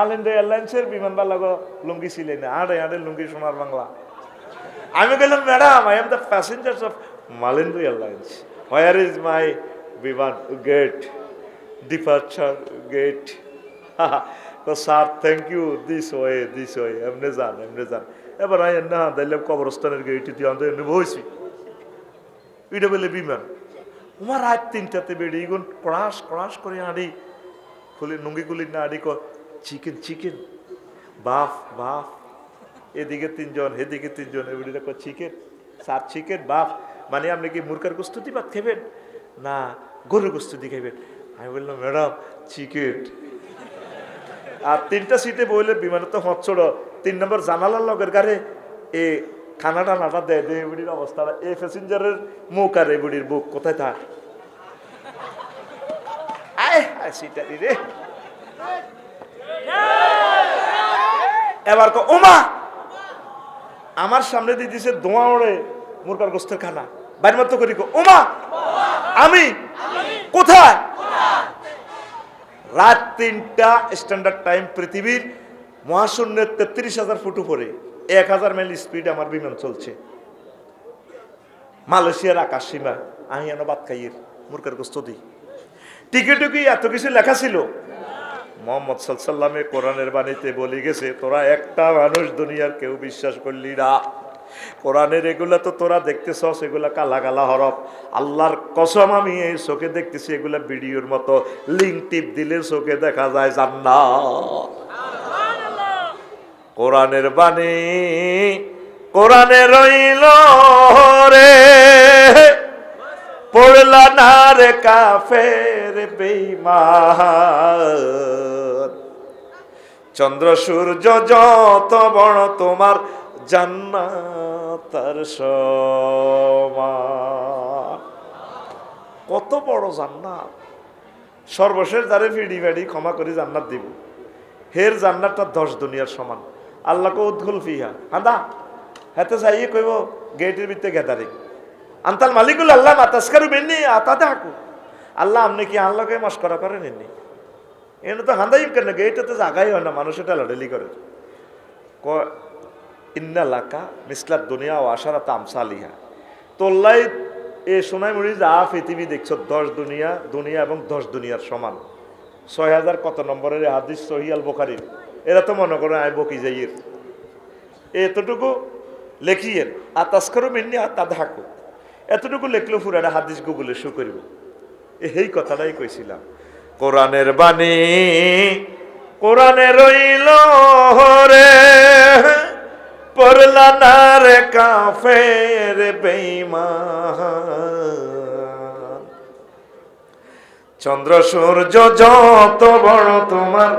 মালেন্দ্র এয়ারলাইন্সের বিমান বালাগো লুঙ্গি ছিলেন আড়ে আড়ে লুঙ্গি সোনার বাংলা। আমি বললাম madam I am the passengers of Malendra airlines where is my বিমান গেট ডিপার্চার গেট তো sir thank you this way this way এমনি যান এমনি যান। এবার আই না দিলাম কবরস্থানের গেট দিয়ে আমাদের এমনি বইছি। এটা বলে বিমান, তোমার রাত তিনটাতে বেরিয়ে এগুন ক্রাশ ক্রাশ করে আড়ি, খুলি নুঙ্গি খুলি না, আড়ি চিকেন চিকেন। বাফ বাফ। এদিকে তিনজন এদিকে তিনজন কো চিকেন, সার চিকেন, বাফ। মানে আপনি কি মুরকার গোস্ত দিয়ে ভাত খাবেন? না, গরুর গোস্ত দিয়ে খাবেন। আমি বললাম, ম্যাডাম, চিকেন। আর তিনটা সিটে বইলে বিমানে তো হচ্ছড় তিন নম্বর জানালার লগের গাড়ে। এ খানাটা নাটা দেয় দে বুড়ির অবস্থা এ প্যাসেঞ্জারের মুখ আর বুড়ির বুক, কোথায় থাক? আয় সিটারি রে এবার কো ওমা আমার সামনে দিয়ে দিছে ধোঁয়া ওড়ে মুরগার গোস্তের খানা বাইর মতো করি ওমা আমি কোথায়? রাত তিনটা স্ট্যান্ডার্ড টাইম পৃথিবীর মহাশূন্যের তেত্রিশ হাজার ফুট উপরে, এক হাজার মাইল স্পিড আমার বিমান চলছে। মালয়েশিয়ার আকাশ সীমা আমি এনে বাদ খাইয়ের মুরগার গোস্ত দিই। টিকিটে কি এত কিছু লেখা ছিল মোহাম্মদ সাল্লামে কোরআনের বাণীতে বলে গেছে, তোরা একটা মানুষ দুনিয়ার কেউ বিশ্বাস করলি না। কোরআনের এগুলা তো তোরা দেখতেছস, এগুলা কালা কালা হরফ। আল্লাহর কসম আমি এই চোখে দেখতেছি এগুলা ভিডিওর মতো। লিঙ্ক টিপ দিলে চোখে দেখা যায় জান্নাত। কোরআনের বাণী, কোরআনে রইল রে। পড়লা না রে কাফের বেইমান চন্দ্র সূর্য যত বড় তোমার জান্নাতার সমান। কত বড় জান্নাত। সর্বশেষ যারে ফিডি ফেডি ক্ষমা করে জান্নাত দিব। হের জান্নাতটা দশ দুনিয়ার সমান। আল্লাহকে উদ্গুল ফিহা। আদা হাতে চাইয়ে কইব, গেটের ভিতরে গ্যাদারিং আন্তাল মালিকুল আল্লাহ মাতাস্কারু বেননি আতাতে হাকু আল্লাহ আপনি কি আল্লাহকে মস্করা করেন এমনি? এনে তো হান্দাইম কেন গেটে তো জাগাই হয় না, মানুষ এটা লড়েলি করে। ক ইন্না লাকা মিসলাত দুনিয়া ও আশারা তামসালিহা তোল্লাই এ সোনাই মুড়ি যা পৃথিবী দেখছ, দশ দুনিয়া দুনিয়া এবং দশ দুনিয়ার সমান। ছয় হাজার কত নম্বরের হাদিস সহিয়াল বোখারির? এরা তো মনে করে আয় বকি যাইয়ের এতটুকু লেখিয়ের আর তাস্করও মিন্নি আর তা ধাকু এতটুকু লেখলো ফুরাটা হাদিস গুগলে শো করিব। এই কথাটাই কইছিলাম। কোরআনের বাণী, কোরআনে রইল রে পড়লা না রে কাফের বেঈমান। চন্দ্র সূর্য যত বড় তোমার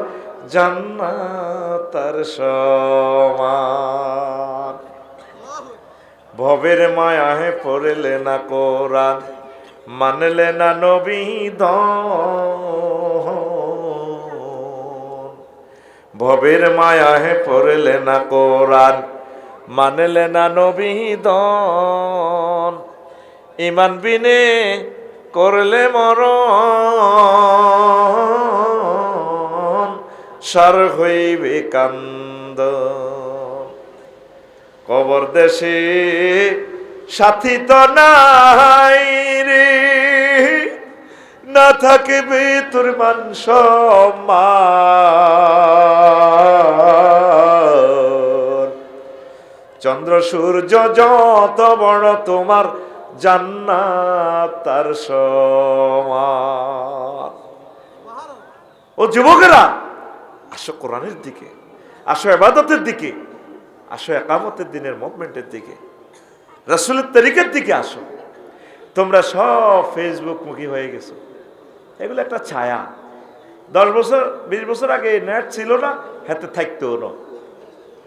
জান্নাতার সমান। ভবের মায়া হে পড়লে না কোরআন মানলে না নবী ভবের মায়া হে পড়লে না কোরআন মানলে না নবী দন ইমান বিনে করলে মরণ, সার হইবে কান্দ। কবর দেশে সাথী তো নাই রে। না থাকবে তোর মান চন্দ্র, সূর্য যত বড় তোমার জান্নাত, তার সমান। ও যুবকেরা, আসো কোরআনের দিকে, আসো এবাদতের দিকে। আসো, একামতের দিনের মুভমেন্টের দিকে। রাসুলের তরিকের দিকে আসো। তোমরা সব ফেসবুক মুখী হয়ে গেছো। এগুলো একটা ছায়া। দশ বছর, বিশ বছর আগে নেট ছিল না, হাতে থাকতেও না।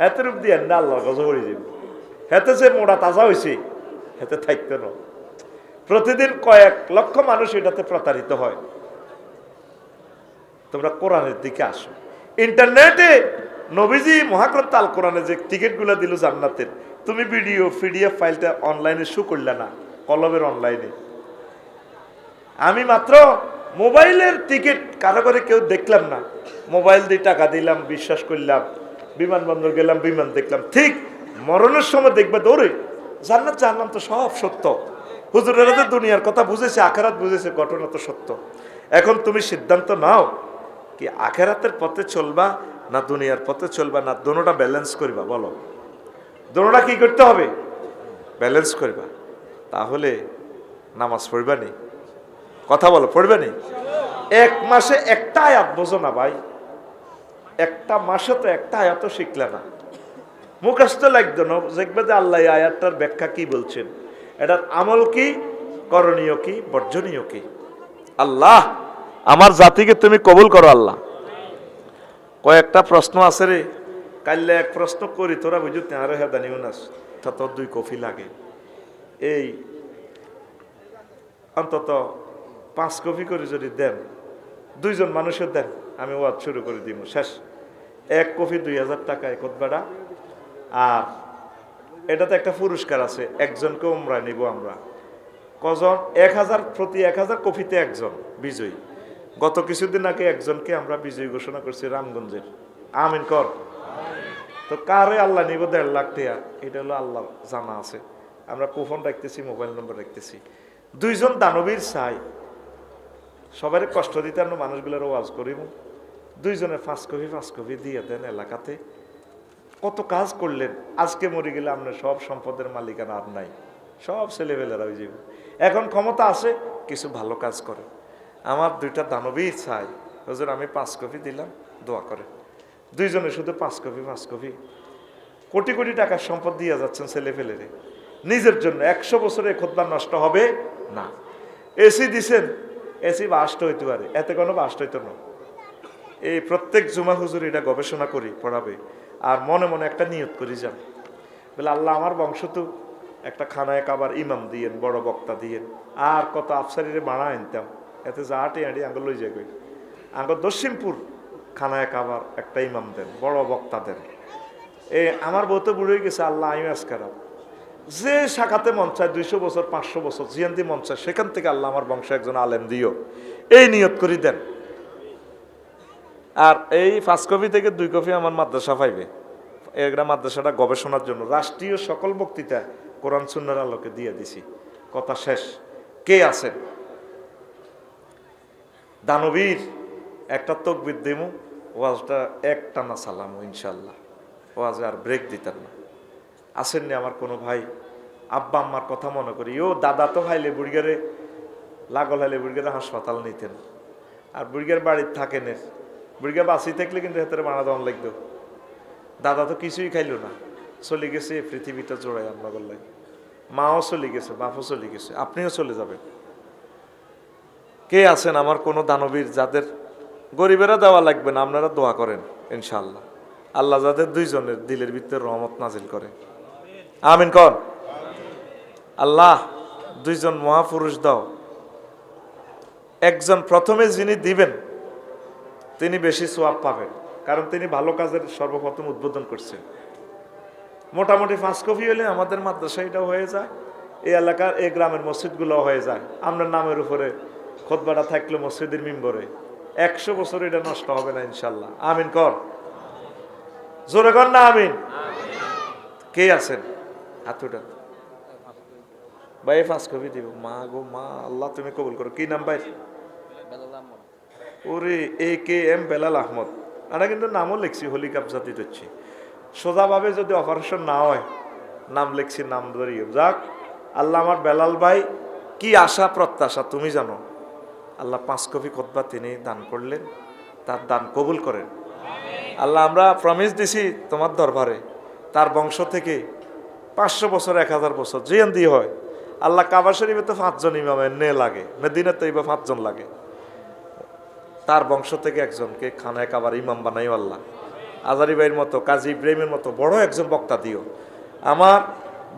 হাতে রূপ দিয়ে না আল্লাহ গজ করে যাবে। হাতে যে মোড়া তাজা হয়েছে হাতে থাকতো না। প্রতিদিন কয়েক লক্ষ মানুষ এটাতে প্রতারিত হয়। তোমরা কোরআনের দিকে আসো। ইন্টারনেটে নবীজি মহাগ্রন্থ আল কোরআনে যে টিকিটগুলো দিল জান্নাতের, তুমি ভিডিও, পিডিএফ ফাইলটা অনলাইনে শু করলে না, কলমের অনলাইনে। আমি মাত্র মোবাইলের টিকিট কারও করে কেউ দেখলাম না। মোবাইল দিয়ে টাকা দিলাম, বিশ্বাস করলাম, বিমানবন্দর গেলাম, বিমান দেখলাম। ঠিক মরণের সময় দেখবে দৌড়ে। জান্নাত জানলাম তো সব সত্য। হুজুরেরা তো দুনিয়ার কথা বুঝেছে, আখেরাত বুঝেছে, ঘটনা তো সত্য। এখন তুমি সিদ্ধান্ত নাও কি আখেরাতের পথে চলবা না দুনিয়ার পথে চলবা, না দোনোটা ব্যালেন্স করবা, বলো। দোনোটা কি করতে হবে? ব্যালেন্স করিবা। তাহলে নামাজ পড়বা নি। কথা বলো, পড়বে নি? এক মাসে একটা আয়াত বোঝো না ভাই। একটা মাসে তো একটা আয়াতও শিখলে না। মুখস্থ লাগতো না, দেখবে যে আল্লাহ আয়াতটার ব্যাখ্যা কি বলছেন। এটার আমল কি, করণীয় কি, বর্জনীয় কি? আল্লাহ, আমার জাতিকে তুমি কবুল করো আল্লাহ। কয়েকটা প্রশ্ন আছে রে। কাইলে এক প্রশ্ন করি, তোরা বুঝু তেহারে হ্যাঁ দানিও নাস তা তোর দুই কফি লাগে। এই, অন্তত পাঁচ কপি করে যদি দেন, দুইজন মানুষের দেন, আমি ওয়াজ শুরু করে দিব, শেষ। এক কপি দুই হাজার টাকায় কোথবাটা আর এটাতে একটা পুরস্কার আছে, একজনকে উমরায় নিব আমরা। কজন? এক হাজার প্রতি এক হাজার কপিতে একজন, বিজয়ী। গত কিছুদিন আগে একজনকে আমরা বিজয়ী ঘোষণা করছি রামগঞ্জের। আমিন, কর। তো কারে আল্লাহ নিব? দেড় লাখ টাকা এটা হলো আল্লাহ জানা আছে। আমরা কুফন রাখতেছি, মোবাইল নম্বর রাখতেছি। দুইজন দানবীর চাই। সবারই কষ্ট দিতে আমরা মানুষগুলোর ওয়াজ করিব। দুইজনে পাঁচ কপি পাঁচ কপি দিয়ে দেন এলাকাতে। কত কাজ করলেন। আজকে মরে গেলে আপনার সব সম্পদের মালিকানা আর নাই। সব ছেলেবেলেরা হয়ে যাবে এখন ক্ষমতা আছে, কিছু ভালো কাজ করে। আমার দুইটা দানবীর চাই। হুজুর, আমি পাঁচ কপি দিলাম, দোয়া করে। দুইজনে শুধু পাঁচ কপি পাঁচ কপি। কোটি কোটি টাকার সম্পদ দিয়ে যাচ্ছেন ছেলে ফেলেরে নিজের জন্য একশো বছরে খোদবার নষ্ট হবে না। এসি দিছেন এসি বাস্ট হইতে পারে। এতে কোনো বাস্ট হইতো না। এই প্রত্যেক জুমা হুজুর এটা গবেষণা করি, পড়াবে। আর মনে মনে একটা নিয়ত করি যান বলে, আল্লাহ আমার বংশ তো একটা খানায় কাবার ইমাম দিয়েন, বড় বক্তা দিয়েন। আর কত আফসারিরে মারা আনতাম। এতে যা আটে আঁটি আঙ্গ লই যাই আঙ্গ দক্ষিণপুর খানায় কাবার একটা ইমাম দেন, বড় বক্তা দেন। এ, আমার বউ তো বুড়ো গেছে, আল্লাহ আমি আজকারাম যে শাখাতে মন চায়, দুইশো বছর, পাঁচশো বছর, জিয়ান্তি মন চায়, সেখান থেকে আল্লাহ আমার বংশ একজন আলেম দিও। এই নিয়ত করি দেন। আর এই পাঁচ কপি থেকে দুই কপি আমার মাদ্রাসা পাইবে। এগুলা মাদ্রাসাটা গবেষণার জন্য। রাষ্ট্রীয় সকল বক্তৃতা কোরআন সুন্নার আলোকে দিয়ে দিছি। কথা শেষ। কে আছেন? দানবীর, একটা তকবির দিমু, ওয়াজটা এক টানা সালামু ইনশাল্লাহ ওয়াজে আর ব্রেক দিতেন না। আসেননি আমার কোনো ভাই। আব্বা, আম্মার কথা মনে করি ও দাদা তো হাইলে বুড়িগারে, লাগল হাইলে বুড়িগারে হাসপাতাল নিতেন। আর বুড়িগার বাড়ির থাকেন বুড়িগা বাঁচি থাকলে কিন্তু হেতের মারা দেওয়ান লাগতো। দাদা তো কিছুই খাইল না। চলে গেছে পৃথিবীটা জোড়ায় আল্লাহ বললাই মাও চলে গেছে, বাপও চলে গেছে। আপনিও চলে যাবেন। কে আছেন আমার কোনো দানবীর যাদের গরিবেরা দেওয়া লাগবে না, আপনারা দোয়া করেন ইনশাল্লাহ আল্লাহ যাদের দুইজনের দিলের ভিতরে রহমত নাজিল করে। আমিন কর। আল্লাহ দুইজন মহাপুরুষ দাও। একজন প্রথমে যিনি দিবেন, তিনি বেশি সোয়াব পাবেন, কারণ তিনি ভালো কাজের সর্বপ্রথম উদ্বোধন করছেন। মোটামুটি পাঁচ কপি হলে আমাদের মাদ্রাসা এটাও হয়ে যায়, এই এলাকার, এই গ্রামের মসজিদগুলো হয়ে যায়। আপনার নামের উপরে খোদবাটা থাকল মসজিদের মিম্বরে। একশো বছর এটা নষ্ট হবে না ইনশাল্লাহ। আমিন কর। জোরে কর না আমিন। কে আছেন? হাতুটা। ভাই পাঁচ কপি দিব। মা গো মা আল্লাহ তুমি কবুল করো। কি নাম ভাই? ওরে A K M Belal Ahmed. আমরা কিন্তু নামও লিখছি হলি কাপ জাতি হচ্ছে সোজাভাবে যদি অপারেশন না হয় নাম লিখছি নাম ধরিয়ে যাক আল্লাহ আমার বেলাল ভাই কি আশা প্রত্যাশা তুমি জানো। আল্লাহ পাঁচ কপি খোদবা তিনি দান করলেন, তার দান কবুল করেন। আল্লাহ, আমরা প্রমিস দিছি তোমার দরবারে, তার বংশ থেকে পাঁচশো বছর, এক হাজার বছর জিয়ান হয়। আল্লাহ কাবা শরীফে তো পাঁচজন ইমামের নে লাগে। মেদিনে তো এইবার পাঁচজন লাগে। তার বংশ থেকে একজনকে খানায় কাবার ইমাম বানাইও আল্লাহ। আজারি ভাইয়ের মতো, কাজী ইব্রাহিমের মতো বড় একজন বক্তা দিও। আমার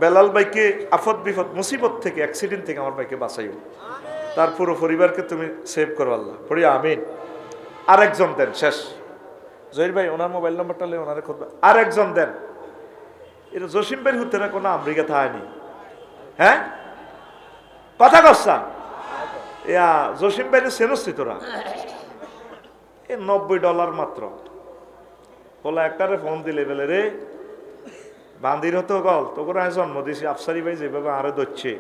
বেলাল ভাইকে আফত বিপদ মুসিবত থেকে অ্যাক্সিডেন্ট থেকে আমার ভাইকে বাঁচাইও। তার পুরো পরিবারকে তুমি সেভ করো আল্লাহ। পড়ি আমিন। আরেকজন দেন, শেষ। জহির ভাই, ওনার মোবাইল নম্বরটা লে ওনারে খুঁজবে। আরেকজন দেন। এটা জসিম ভাইয়ের হতে না কোনো আমেরিকা থায়নি হ্যাঁ? কথা কচ্ছা ইয়া, জসিম ভাইরে সেনস্তি তোরা এ নব্বই ডলার মাত্র। বলা একটারে ফোন দিলে বেলে, রে, বান্দির হতো গল তো করে আমি জন্ম দিছি, আফসারি ভাই যেভাবে আরে ধরছে।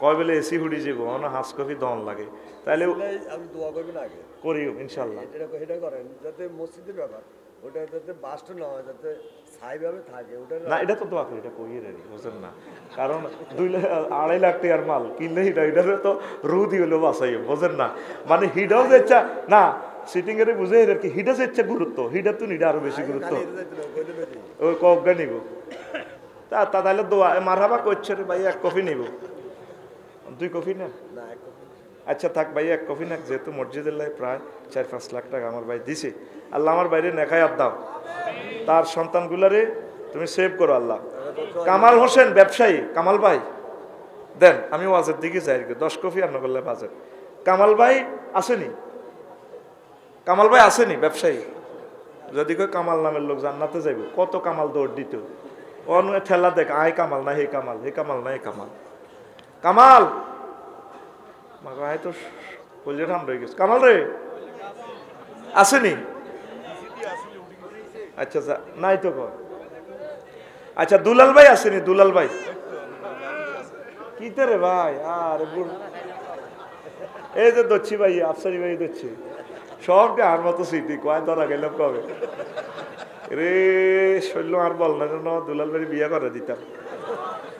কয় বেলে এসি হুডি যাব না হাঁস কফি দন লাগে। তাইলে এটাই আপনি দোয়া করবেন আগে। করিও ইনশাল্লাহ। এটা এটা করেন যাতে মসজিদের ব্যাপার ওটা যাতে বাস্ট না হয় যাতে ছাইভাবে থাকে ওটা না এটা তো দোয়া করি এটা কইয়ে রে বুঝেন না? কারণ দুই লাখ আড়াই লাখ টাকার মাল কিনলে হিটা এটারে তো রু দিয়ে হলো বাসাই বুঝেন না? মানে হিটাও যে ইচ্ছা না সিটিং এর বুঝে আর কি হিটা যে ইচ্ছা গুরুত্ব হিটার তো নিটা আরও বেশি গুরুত্ব। এটা। ওই কজ্ঞা নিব। তা তা তাহলে দোয়া মারহাবা করছে রে ভাই এক কফি নিব। দুই কফি না? আচ্ছা থাক ভাই এক কফি নাক যেহেতু মসজিদের লাই প্রায় চার পাঁচ লাখ টাকা আমার ভাই দিছে। আল্লাহ আমার বাইরে নেখায় দাও। তার সন্তানগুলারে তুমি সেভ করো আল্লাহ। কামাল হোসেন ব্যবসায়ী। কামাল ভাই দেন আমি ওয়াজের দিকে যাই আর কি, দশ কফি আর নগরলে বাজেট কামাল ভাই আসেনি? কামাল ভাই আসেনি ব্যবসায়ী? যদি কই কামাল নামের লোক জান্নাতে যাইব কত কামাল দৌড় দিত অন ঠেলা দেখ আয় কামাল না হে কামাল হে কামাল না হে কামাল। কামাল। তো কলজে ঠান্ডা গেছে। কামাল রে। আসেনি? আচ্ছা আচ্ছা নাই তো কর। আচ্ছা দুলাল ভাই আসেনি, দুলাল ভাই। কি তো রে ভাই? আরে এই যে দচ্ছি ভাই, আফসারি ভাই দচ্ছি। সবকে আর মতো স্মৃতি কয় ধরা গেলাম কবে? রে, শৈল আর বল না, যেন দুলাল ভাই বিয়ে করে দিতাম।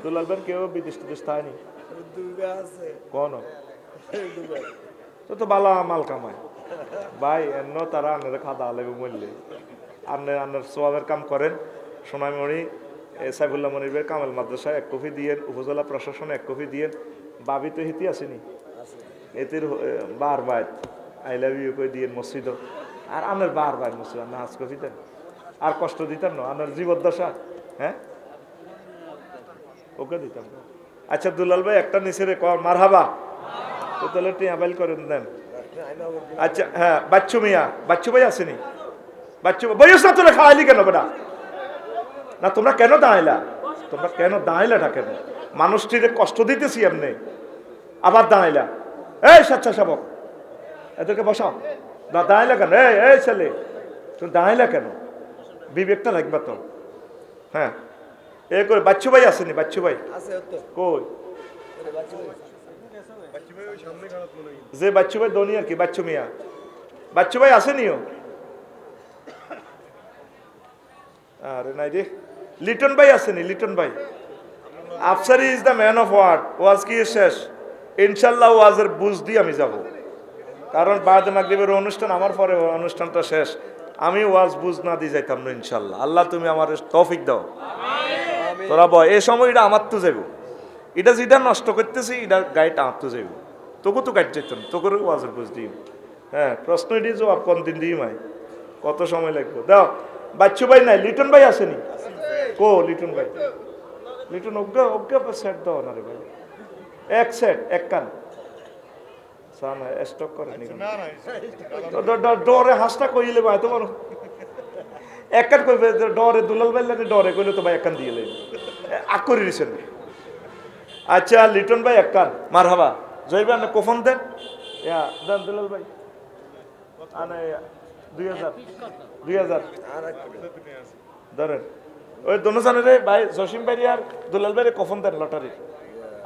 দুলাল ভাই কেউ বিদেশ টিদেশ থায়নি কোন তো তো বালা মাল কামায়। ভাই এন্ন তারা আনের খাদা লাগবে মরলে। আন্নের আন্নের সোয়াবের কাম করেন। সোনামণি সাইফুল্লাহ মনিবের কামাল মাদ্রাসায় এক কপি দিয়েন উপজেলা প্রশাসনে এক কপি দিয়েন। বাবি তো হিতি আসেনি? এতির বার বাইত আই লাভ ইউ কই দিয়েন মসজিদ। আর আনের বার বাইত মসজিদ না আজ কপি দেন। আর কষ্ট দিতাম না আনার জীবদ্দশা হ্যাঁ? ওকে দিতাম। আচ্ছা দুলাল ভাই, একটা নিচে রে কর মার হাবা তো তাহলে টিয়া বাইল করেন দেন। আচ্ছা হ্যাঁ বাচ্চু মিয়া, বাচ্চু ভাই আসেনি? বাচ্চু বয়স না তোরা খাওয়াইলি কেন বেটা? না, তোমরা কেন দাঁড়াইলা? তোমরা কেন দাঁড়াইলাটা কেন? মানুষটিরে কষ্ট দিতেছি এমনি। আবার দাঁড়াইলা। এই স্বেচ্ছাসেবক এদেরকে বসাও। না, দাঁড়াইলা কেন? এই এই ছেলে, তুমি দাঁড়াইলা কেন? বিবেকটা রাখবা তো। হ্যাঁ। এ করে বাচ্চু ভাই আসেনি বাচ্চু ভাই। কই? যে বাচ্চু ভাই ধনী আর কি বাচ্চু মিয়া। বাচ্চু ভাই আসেনিও? আরে নাই রে। লিটন ভাই আসেনি লিটন ভাই। Afsari is the man of word ওয়াজ কি শেষ? ইনশাল্লাহ ওয়াজের বুঝ দিয়ে আমি যাব। কারণ বাদ মাগরিবের অনুষ্ঠান আমার পরে অনুষ্ঠানটা শেষ। আমি ওয়াজ বুঝ না দিয়ে যাইতাম না ইনশাল্লাহ আল্লাহ তুমি আমার তৌফিক দাও। তোরা বয় এই সময় এটা আমার তো যাইব। এটা যেটা নষ্ট করতেছি এটা গাড়িটা আমার তো যাইব। তোকে তো গাড়ি যেত না তোকে ওয়াজের বুঝ দিই হ্যাঁ প্রশ্ন এটি জবাব কোন দিন দিই মাই? কত সময় লাগবে? দাও বাচ্চু ভাই নাই লিটন ভাই আসেনি? কো লিটন ভাই? লিটন অজ্ঞা অজ্ঞা সেট দাও না রে ভাই। এক সেট এক কান। স্টক করে নি ডরে হাঁসটা কইলে ভাই তোমার কান কইবে ডরে দুলাল ভাই লাগে ডরে কইলে তো ভাই এক দিয়ে লেন আক করে দিছেন আচ্ছা লিটন ভাই এক কান মার হাবা জয়বা না কফন দেন। ইয়া দেন দুলাল ভাই। আনে দুই হাজার। দুই হাজার। ধরেন। ওই দোনো রে ভাই জসিম ভাই আর দুলাল ভাই কফন দেন লটারির।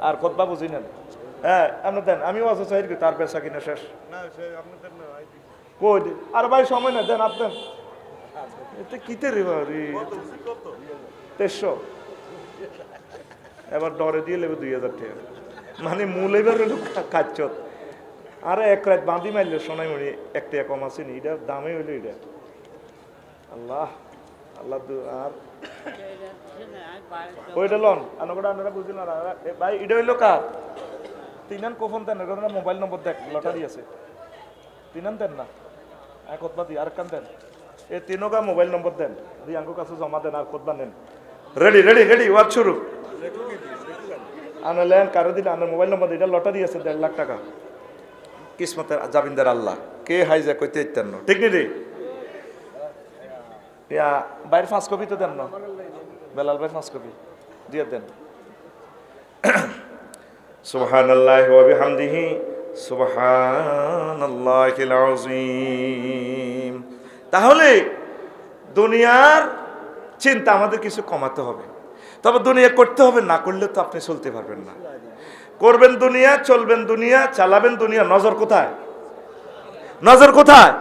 আর কতবা বুঝি নেন। হ্যাঁ আপনি দেন। আমিও আছে চাই তার পেশা কিনা শেষ। কই আর ভাই সময় না দেন আপনার এতে কিতে রে বাড়ি তেইশশো। এবার ডরে দিয়ে লেবে দুই হাজার টাকা। মানে মূল এবার কাচ্ছ আরে এক রাত বাঁধি মারলে সোনাই মরি এক টাকা কম আসেনি এটার দামে হইল এটা। আল্লাহ আল্লাহ আর ওইটা লন আনকটা আর আর- এ ভাই, এটা হইল কার? তিনান কখন এখানে মোবাইল নম্বর দেখ, লটারি আছে। তিনান দেন না। আর কতবা দি আর কান দেন। এই তিনকা মোবাইল নম্বর দেন। আঙ্কু কাছে জমা দেন আর কতবা নেন। রেডি রেডি রেডি ওয়াজ শুরু। আনা লেন কারও দিন আনার মোবাইল নম্বর এটা লটারি আছে দেড় লাখ টাকা। কিসমতের জাবিন্দার আল্লাহ। কে হাইজা কইতে ইত্যান্ন। ঠিক নি রে ইয়া বাইরে পাঁচ কপি তো দেন না? বেলাল ভাই পাঁচ কপি। দিয়ে দেন। সুবহানাল্লাহি ওয়া বিহামদিহি। সুবহানাল্লাহিল আযীম। তাহলে দুনিয়ার চিন্তা আমাদের কিছু কমাতে হবে। তবে দুনিয়া করতে হবে, না করলে তো আপনি চলতে পারবেন না। করবেন দুনিয়া, চলবেন দুনিয়া, চালাবেন দুনিয়া, নজর কোথায়? নজর কোথায়?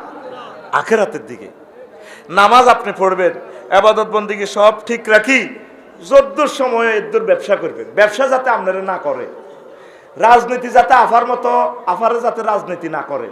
আখেরাতের দিকে। নামাজ আপনি পড়বেন, আবাদত বন্দিকে সব ঠিক রাখি যদ্দুর সময়ে এদ্দুর ব্যবসা করবেন। ব্যবসা যাতে আপনারা না করে। রাজনীতি যাতে আফার মতো, আফারে যাতে রাজনীতি না করে।